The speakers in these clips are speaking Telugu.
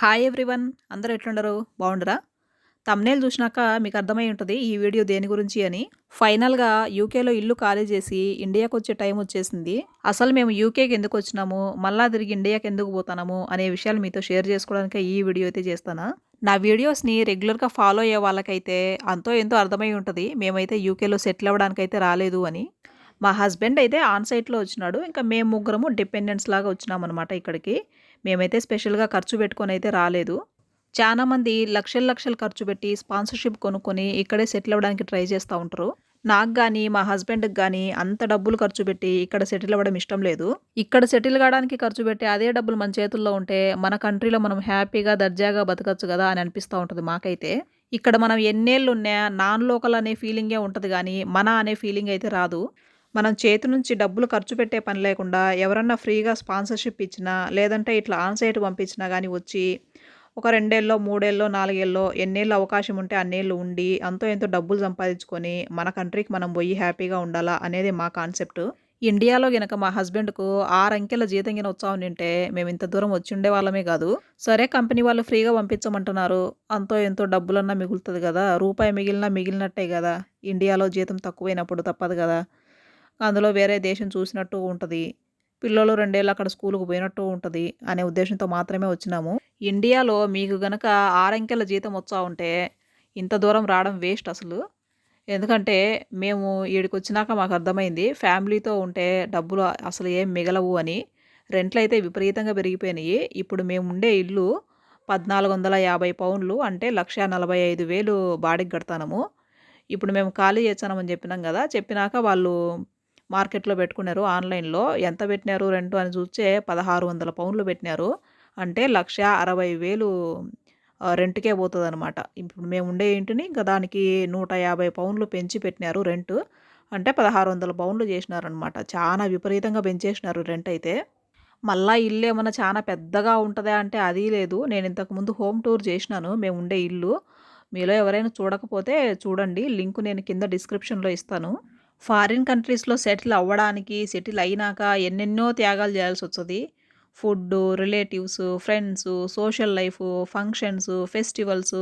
హాయ్ ఎవ్రీవన్ అందరూ ఎట్లుండరు? బాగుండరా? తమ్నేల్ చూసినాక మీకు అర్థమై ఉంటుంది ఈ వీడియో దేని గురించి అని. ఫైనల్గా యూకేలో ఇల్లు ఖాళీ చేసి ఇండియాకి వచ్చే టైం వచ్చేసింది. అసలు మేము యూకేకి ఎందుకు వచ్చినాము? మళ్ళా తిరిగి ఇండియాకి ఎందుకు పోతున్నాము? అనే విషయాలు మీతో షేర్ చేసుకోవడానికి ఈ వీడియో అయితే చేస్తాను. నా వీడియోస్ని రెగ్యులర్గా ఫాలో అయ్యే వాళ్ళకైతే అంతో ఎంతో అర్థమై ఉంటుంది. మేమైతే యూకేలో సెటిల్ అవ్వడానికి అయితే రాలేదు అని. మా హస్బెండ్ అయితే ఆన్ సైట్లో వచ్చినాడు. ఇంకా మేము ముగ్గురము డిపెండెంట్స్ లాగా వచ్చినాం అనమాట ఇక్కడికి. మేమైతే స్పెషల్గా ఖర్చు పెట్టుకొని అయితే రాలేదు. చాలామంది లక్షల లక్షలు ఖర్చు పెట్టి స్పాన్సర్షిప్ కొనుక్కొని ఇక్కడే సెటిల్ అవ్వడానికి ట్రై చేస్తూ ఉంటారు. నాకు కానీ మా హస్బెండ్కి కానీ అంత డబ్బులు ఖర్చు పెట్టి ఇక్కడ సెటిల్ అవ్వడం ఇష్టం లేదు. ఇక్కడ సెటిల్ కావడానికి ఖర్చు పెట్టి అదే డబ్బులు మన చేతుల్లో ఉంటే మన కంట్రీలో మనం హ్యాపీగా దర్జాగా బతకచ్చు కదా అని అనిపిస్తూ ఉంటుంది మాకైతే. ఇక్కడ మనం ఎన్నేళ్ళు ఉన్నా నాన్ లోకల్ అనే ఫీలింగే ఉంటుంది కానీ మన అనే ఫీలింగ్ అయితే రాదు. మనం చేతి నుంచి డబ్బులు ఖర్చు పెట్టే పని లేకుండా ఎవరన్నా ఫ్రీగా స్పాన్సర్షిప్ ఇచ్చినా లేదంటే ఇట్లా ఆన్సైట్ పంపించినా కానీ వచ్చి ఒక రెండేళ్ళలో మూడేళ్ళలో నాలుగేళ్ళలో ఎన్నేళ్ళు అవకాశం ఉంటే అన్నేళ్ళు ఉండి అంతో ఎంతో డబ్బులు సంపాదించుకొని మన కంట్రీకి మనం పోయి హ్యాపీగా ఉండాలా అనేది మా కాన్సెప్ట్. ఇండియాలో గనక మా హస్బెండ్కు ఆరు అంకెల జీతం గిన వచ్చామని ఉంటే మేము ఇంత దూరం వచ్చి ఉండే వాళ్ళమే కాదు. సరే కంపెనీ వాళ్ళు ఫ్రీగా పంపించమంటున్నారు. అంతో ఎంతో డబ్బులన్నా మిగులుతుంది కదా. రూపాయి మిగిలినా మిగిలినట్టే కదా. ఇండియాలో జీతం తక్కువైనప్పుడు తప్పదు కదా. అందులో వేరే దేశం చూసినట్టు ఉంటుంది. పిల్లలు రెండేళ్ళు అక్కడ స్కూల్కి పోయినట్టు ఉంటుంది అనే ఉద్దేశంతో మాత్రమే వచ్చినాము. ఇండియాలో మీకు గనక ఆరంకెల జీతం వచ్చా ఉంటే ఇంత దూరం రావడం వేస్ట్ అసలు. ఎందుకంటే మేము ఈడికి వచ్చినాక మాకు అర్థమైంది ఫ్యామిలీతో ఉంటే డబ్బులు అసలు ఏం మిగలవు అని. రెంట్లు అయితే విపరీతంగా పెరిగిపోయినాయి. ఇప్పుడు మేము ఉండే ఇల్లు పద్నాలుగు వందల యాభై పౌండ్లు అంటే లక్ష నలభై ఐదు వేలు బాడికి కడతాము ఇప్పుడు మేము ఖాళీ చేస్తామని చెప్పినాం కదా చెప్పినాక వాళ్ళు మార్కెట్లో పెట్టుకున్నారు. ఆన్లైన్లో ఎంత పెట్టినారు? రెంట్ అని చూస్తే పదహారు వందల పౌన్లు పెట్టినారు. అంటే లక్ష అరవై వేలు రెంట్కే పోతుంది అనమాట ఇప్పుడు మేము ఉండే ఇంటిని ఇంకా దానికి నూట యాభై పౌన్లు పెంచి పెట్టినారు రెంట్. అంటే పదహారు వందల పౌన్లు చేసినారనమాట చాలా విపరీతంగా పెంచేసినారు రెంట్ అయితే. మళ్ళా ఇల్లు ఏమన్నా చాలా పెద్దగా ఉంటుందా అంటే అది లేదు. నేను ఇంతకుముందు హోమ్ టూర్ చేసినాను. మేము ఉండే ఇల్లు. మీలో ఎవరైనా చూడకపోతే చూడండి. లింక్ నేను కింద డిస్క్రిప్షన్లో ఇస్తాను. ఫారిన్ కంట్రీస్లో సెటిల్ అవ్వడానికి సెటిల్ అయినాక ఎన్నెన్నో త్యాగాలు చేయాల్సి వస్తుంది. Food relatives friends social life functions festivals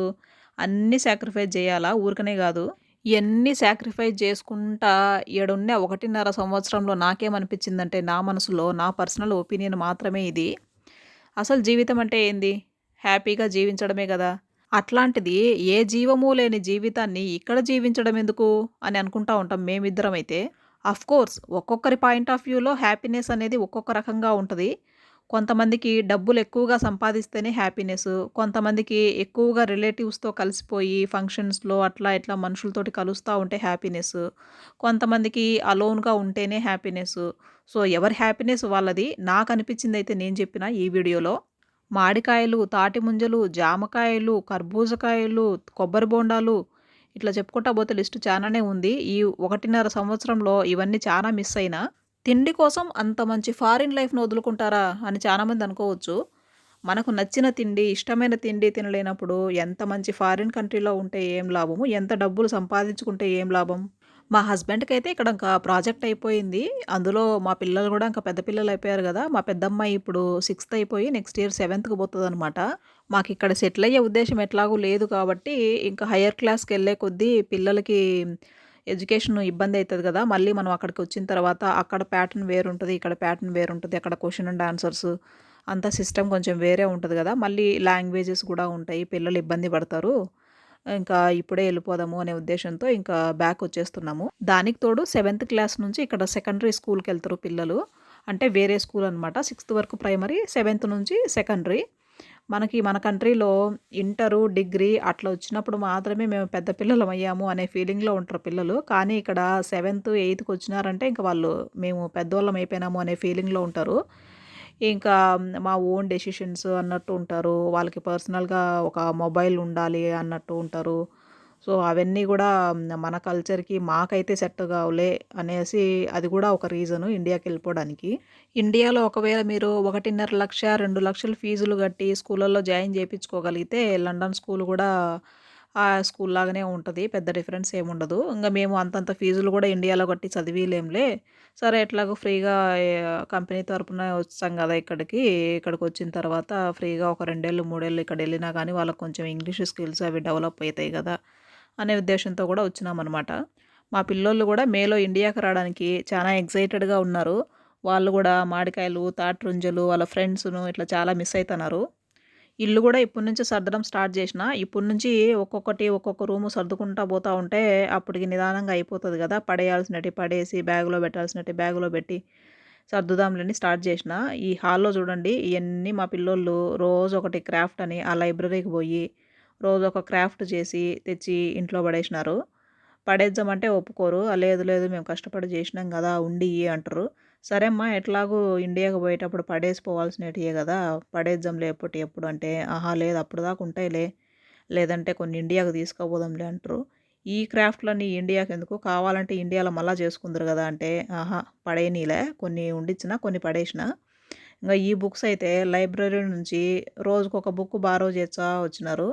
అన్నీ సాక్రిఫైస్ చేయాలా? ఊరికనే కాదు. ఇవన్నీ సాక్రిఫైస్ చేసుకుంటా ఏడున్న ఒకటిన్నర సంవత్సరంలో నాకేమనిపించిందంటే నా మనసులో నా పర్సనల్ ఒపీనియన్ మాత్రమే ఇది. అసలు జీవితం అంటే ఏంది? హ్యాపీగా జీవించడమే కదా. అట్లాంటిది ఏ జీవము లేని జీవితాన్ని ఇక్కడ జీవించడం ఎందుకు అని అనుకుంటా ఉంటాం మేమిద్దరం అయితే కోర్స్ ఒక్కొక్కరి పాయింట్ ఆఫ్ వ్యూలో హ్యాపీనెస్ అనేది ఒక్కొక్క రకంగా ఉంటుంది. కొంతమందికి డబ్బులు ఎక్కువగా సంపాదిస్తేనే హ్యాపీనెస్ కొంతమందికి ఎక్కువగా రిలేటివ్స్తో కలిసిపోయి ఫంక్షన్స్లో అట్లా ఇట్లా మనుషులతోటి కలుస్తూ ఉంటే హ్యాపీనెస్ కొంతమందికి అలోన్గా ఉంటేనే హ్యాపీనెస్ సో ఎవరి హ్యాపీనెస్ వాళ్ళది? నాకు అనిపించింది అయితే నేను చెప్పిన ఈ వీడియోలో. మామిడికాయలు తాటి ముంజలు జామకాయలు కర్బూజకాయలు కొబ్బరి బోండాలు ఇట్లా చెప్పుకుంటా పోతే లిస్టు చాలానే ఉంది. ఈ ఒకటిన్నర సంవత్సరంలో ఇవన్నీ చాలా మిస్ అయినా తిండి కోసం అంత మంచి ఫారిన్ లైఫ్ను వదులుకుంటారా అని చాలామంది అనుకోవచ్చు. మనకు నచ్చిన తిండి ఇష్టమైన తిండి తినలేనప్పుడు ఎంత మంచి ఫారిన్ కంట్రీలో ఉంటే ఏం లాభము? ఎంత డబ్బులు సంపాదించుకుంటే ఏం లాభం? మా హస్బెండ్కి అయితే ఇక్కడ ఇంకా ప్రాజెక్ట్ అయిపోయింది. అందులో మా పిల్లలు కూడా ఇంకా పెద్ద పిల్లలు అయిపోయారు కదా. మా పెద్దమ్మాయి ఇప్పుడు సిక్స్త్ అయిపోయి నెక్స్ట్ ఇయర్ సెవెంత్కి పోతుంది అనమాట మాకు ఇక్కడ సెటిల్ అయ్యే ఉద్దేశం ఎట్లాగూ లేదు కాబట్టి ఇంకా హయ్యర్ క్లాస్కి వెళ్ళే కొద్దీ పిల్లలకి ఎడ్యుకేషన్ ఇబ్బంది అవుతుంది కదా. మళ్ళీ మనం అక్కడికి వచ్చిన తర్వాత అక్కడ ప్యాటర్న్ వేరు ఉంటుంది ఇక్కడ ప్యాటర్న్ వేరు ఉంటుంది అక్కడ క్వశ్చన్ అండ్ ఆన్సర్స్ అంత సిస్టమ్ కొంచెం వేరే ఉంటుంది కదా. మళ్ళీ లాంగ్వేజెస్ కూడా ఉంటాయి పిల్లలు ఇబ్బంది పడతారు. ఇంకా ఇప్పుడే వెళ్ళిపోదాము అనే ఉద్దేశంతో ఇంకా బ్యాక్ వచ్చేస్తున్నాము. దానికి తోడు సెవెంత్ క్లాస్ నుంచి ఇక్కడ సెకండరీ స్కూల్కి వెళ్తారు పిల్లలు. అంటే వేరే స్కూల్ అనమాట సిక్స్త్ వరకు ప్రైమరీ సెవెంత్ నుంచి సెకండరీ మనకి మన కంట్రీలో ఇంటరు డిగ్రీ అట్లా వచ్చినప్పుడు మాత్రమే మేము పెద్ద పిల్లలం అయ్యాము అనే ఫీలింగ్లో ఉంటారు పిల్లలు. కానీ ఇక్కడ సెవెంత్ ఎయిత్కి వచ్చినారంటే ఇంకా వాళ్ళు మేము పెద్దవాళ్ళం అయిపోయినాము అనే ఫీలింగ్లో ఉంటారు. ఇంకా మా ఓన్ డెసిషన్స్ అన్నట్టు ఉంటారు. వాళ్ళకి పర్సనల్గా ఒక మొబైల్ ఉండాలి అన్నట్టు ఉంటారు. సో అవన్నీ కూడా మన కల్చర్కి మాకైతే సెట్ కావులే అనేసి అది కూడా ఒక రీజను ఇండియాకి వెళ్ళిపోవడానికి. ఇండియాలో ఒకవేళ మీరు ఒకటిన్నర లక్ష రెండు లక్షలు ఫీజులు కట్టి స్కూళ్ళల్లో జాయిన్ చేయించుకోగలిగితే లండన్ స్కూల్ కూడా ఆ స్కూల్ లాగానే ఉంటుంది. పెద్ద డిఫరెన్స్ ఏమి ఉండదు. ఇంకా మేము అంతంత ఫీజులు కూడా ఇండియాలో కట్టి చదివిలేంలే. సరే ఎట్లాగో ఫ్రీగా కంపెనీ తరపున వచ్చాం కదా ఇక్కడికి. ఇక్కడికి వచ్చిన తర్వాత ఫ్రీగా ఒక రెండేళ్ళు మూడేళ్ళు ఇక్కడ వెళ్ళినా కానీ వాళ్ళకి కొంచెం ఇంగ్లీష్ స్కిల్స్ అవి డెవలప్ అవుతాయి కదా అనే ఉద్దేశంతో కూడా వచ్చినామన్నమాట. మా పిల్లోళ్ళు కూడా మేలో ఇండియాకి రావడానికి చాలా ఎగ్జైటెడ్గా ఉన్నారు. వాళ్ళు కూడా మామిడికాయలు తాట్రుంజలు వాళ్ళ ఫ్రెండ్స్ను ఇట్లా చాలా మిస్ అవుతున్నారు ఇల్లు కూడా ఇప్పటి నుంచి సర్దడం స్టార్ట్ చేసిన ఇప్పటి నుంచి ఒక్కొక్కటి ఒక్కొక్క రూము సర్దుకుంటా పోతూ ఉంటే అప్పటికి నిదానంగా అయిపోతుంది కదా. పడేయాల్సినట్టు పడేసి బ్యాగులో పెట్టాల్సినట్టు బ్యాగులో పెట్టి సర్దుదాంలని స్టార్ట్ చేసిన ఈ హాల్లో చూడండి ఇవన్నీ మా పిల్లోళ్ళు రోజు ఒకటి క్రాఫ్ట్ అని ఆ లైబ్రరీకి పోయి రోజు ఒక క్రాఫ్ట్ చేసి తెచ్చి ఇంట్లో పడేసినారు. పడేద్దామంటే ఒప్పుకోరు. లేదు లేదు మేము కష్టపడి చేసినాం కదా ఉండి అంటారు. సరే అమ్మా ఎట్లాగూ ఇండియాకి పోయేటప్పుడు పడేసిపోవాల్సినటివే కదా పడేద్దాంలే ఎప్పుడు ఎప్పుడు అంటే ఆహా లేదు అప్పుడు దాకా ఉంటాయిలే. లేదంటే కొన్ని ఇండియాకి తీసుకుపోదాంలే అంటారు. ఈ క్రాఫ్ట్లన్నీ ఇండియాకి ఎందుకు? కావాలంటే ఇండియాలో మళ్ళీ చేసుకుందరు కదా అంటే ఆహా పడేయనీలే కొన్ని ఉండిచ్చిన కొన్ని పడేసిన. ఇంకా ఈ బుక్స్ అయితే లైబ్రరీ నుంచి రోజుకు ఒక బుక్ బారో చేస్తా వచ్చినారు.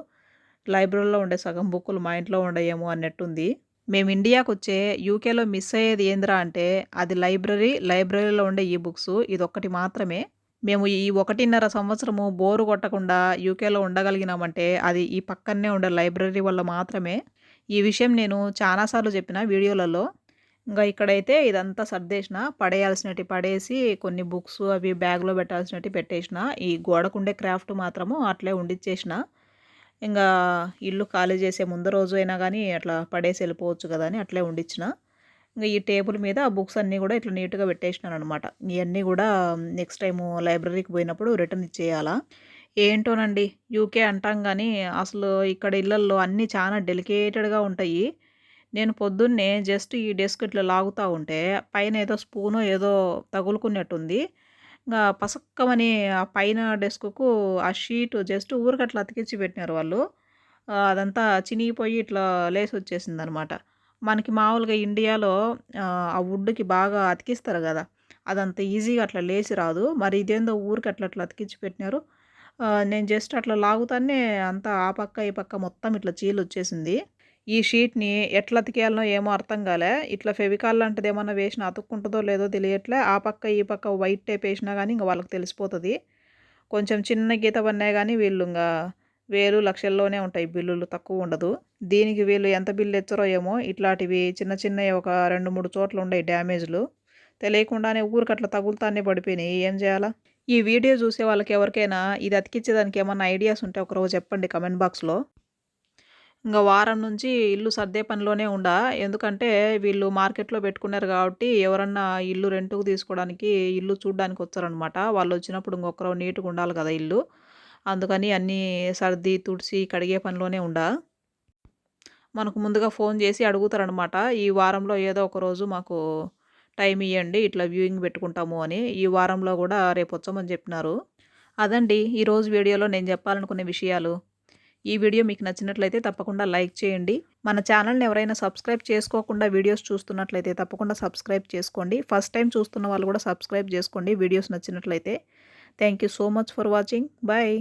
లైబ్రరీలో ఉండే సగం బుక్కులు మా ఇంట్లో ఉండయేమో అన్నట్టుంది. మేము ఇండియాకు వచ్చే యూకేలో మిస్ అయ్యేది ఏందిరా అంటే అది లైబ్రరీ లైబ్రరీలో ఉండే ఈ బుక్స్ ఇది మాత్రమే. మేము ఈ ఒకటిన్నర సంవత్సరము బోరు కొట్టకుండా యూకేలో ఉండగలిగినామంటే అది ఈ పక్కనే ఉండే లైబ్రరీ వల్ల మాత్రమే. ఈ విషయం నేను చాలాసార్లు చెప్పిన వీడియోలలో. ఇంకా ఇక్కడైతే ఇదంతా సర్దేసిన పడేయాల్సినట్టు పడేసి కొన్ని బుక్స్ అవి బ్యాగ్లో పెట్టాల్సినట్టు పెట్టేసిన ఈ గోడకుండే క్రాఫ్ట్ మాత్రము అట్లే ఉండిచ్చేసిన ఇంకా ఇల్లు ఖాళీ చేసే ముందు రోజు అయినా కానీ అట్లా పడేసి వెళ్ళిపోవచ్చు కదా అని అట్లే ఉండిచ్చిన. ఇంకా ఈ టేబుల్ మీద ఆ బుక్స్ అన్నీ కూడా ఇట్లా నీట్గా పెట్టేసినాను అనమాట ఇవన్నీ కూడా నెక్స్ట్ టైము లైబ్రరీకి పోయినప్పుడు రిటర్న్ ఇచ్చేయాలా. ఏంటోనండి యూకే అంటాం కానీ అసలు ఇక్కడ ఇళ్ళల్లో అన్నీ చాలా డెలికేటెడ్గా ఉంటాయి. నేను పొద్దున్నే జస్ట్ ఈ డెస్క్ ఇట్లా లాగుతూ ఉంటే పైన ఏదో స్పూను ఏదో తగులుకున్నట్టుంది. ఇంకా పసక్కమని ఆ పైన డెస్క్కు ఆ షీట్ జస్ట్ ఊరికి అట్లా అతికించి పెట్టినారు వాళ్ళు. అదంతా చినిగిపోయి ఇట్లా లేసి వచ్చేసింది అనమాట మనకి మామూలుగా ఇండియాలో ఆ వుడ్కి బాగా అతికిస్తారు కదా అదంత ఈజీగా అట్లా లేచి రాదు. మరి ఇదేందో ఊరికి అట్లా అట్లా అతికించి పెట్టినారు. నేను జస్ట్ అట్లా లాగుతానే అంతా ఆ పక్క ఈ పక్క మొత్తం ఇట్లా చీలు వచ్చేసింది ఈ షీట్ని ఎట్లా అతికేయాలనో ఏమో అర్థం కాలే. ఇట్లా ఫెవికాల్ లాంటిది ఏమన్నా వేసినా అతుక్కుంటుందో లేదో తెలియట్లే. ఆ పక్క ఈ పక్క వైట్ టైప్ వేసినా కానీ ఇంకా వాళ్ళకి తెలిసిపోతుంది. కొంచెం చిన్న గీత పడినా కానీ వీళ్ళు ఇంకా వేలు లక్షల్లోనే ఉంటాయి. బిల్లులు తక్కువ ఉండదు. దీనికి వీళ్ళు ఎంత బిల్లు ఎచ్చరో ఏమో ఇట్లాంటివి చిన్న చిన్న ఒక రెండు మూడు చోట్ల ఉండే డ్యామేజ్లు. తెలియకుండానే ఊరికి అట్లా తగులుతానే పడిపోయినాయి. ఏం చేయాలా? ఈ వీడియో చూసే వాళ్ళకి ఎవరికైనా ఇది అతికించేదానికి ఏమైనా ఐడియాస్ ఉంటే ఒకరోజు చెప్పండి కమెంట్ బాక్స్లో. ఇంకా వారం నుంచి ఇల్లు సర్దే పనిలోనే ఉండా. ఎందుకంటే వీళ్ళు మార్కెట్లో పెట్టుకున్నారు కాబట్టి ఎవరన్నా ఇల్లు రెంట్కు తీసుకోవడానికి ఇల్లు చూడడానికి వచ్చారనమాట వాళ్ళు వచ్చినప్పుడు ఇంకొకరు నీట్గా ఉండాలి కదా ఇల్లు. అందుకని అన్నీ సర్ది తుడిసి కడిగే పనిలోనే ఉండా. మనకు ముందుగా ఫోన్ చేసి అడుగుతారనమాట ఈ వారంలో ఏదో ఒక రోజు మాకు టైం ఇవ్వండి ఇట్లా వ్యూయింగ్ పెట్టుకుంటాము అని. ఈ వారంలో కూడా రేపు వచ్చామని చెప్పినారు. అదండి ఈరోజు వీడియోలో నేను చెప్పాలనుకునే విషయాలు. ఈ వీడియో మీకు నచ్చినట్లయితే తప్పకుండా లైక్ చేయండి. మన ఛానల్ని ఎవరైనా సబ్స్క్రైబ్ చేసుకోకుండా వీడియోస్ చూస్తున్నట్లయితే తప్పకుండా సబ్స్క్రైబ్ చేసుకోండి. ఫస్ట్ టైం చూస్తున్న వాళ్ళు కూడా సబ్స్క్రైబ్ చేసుకోండి వీడియోస్ నచ్చినట్లయితే. Thank so much for watching. Bye.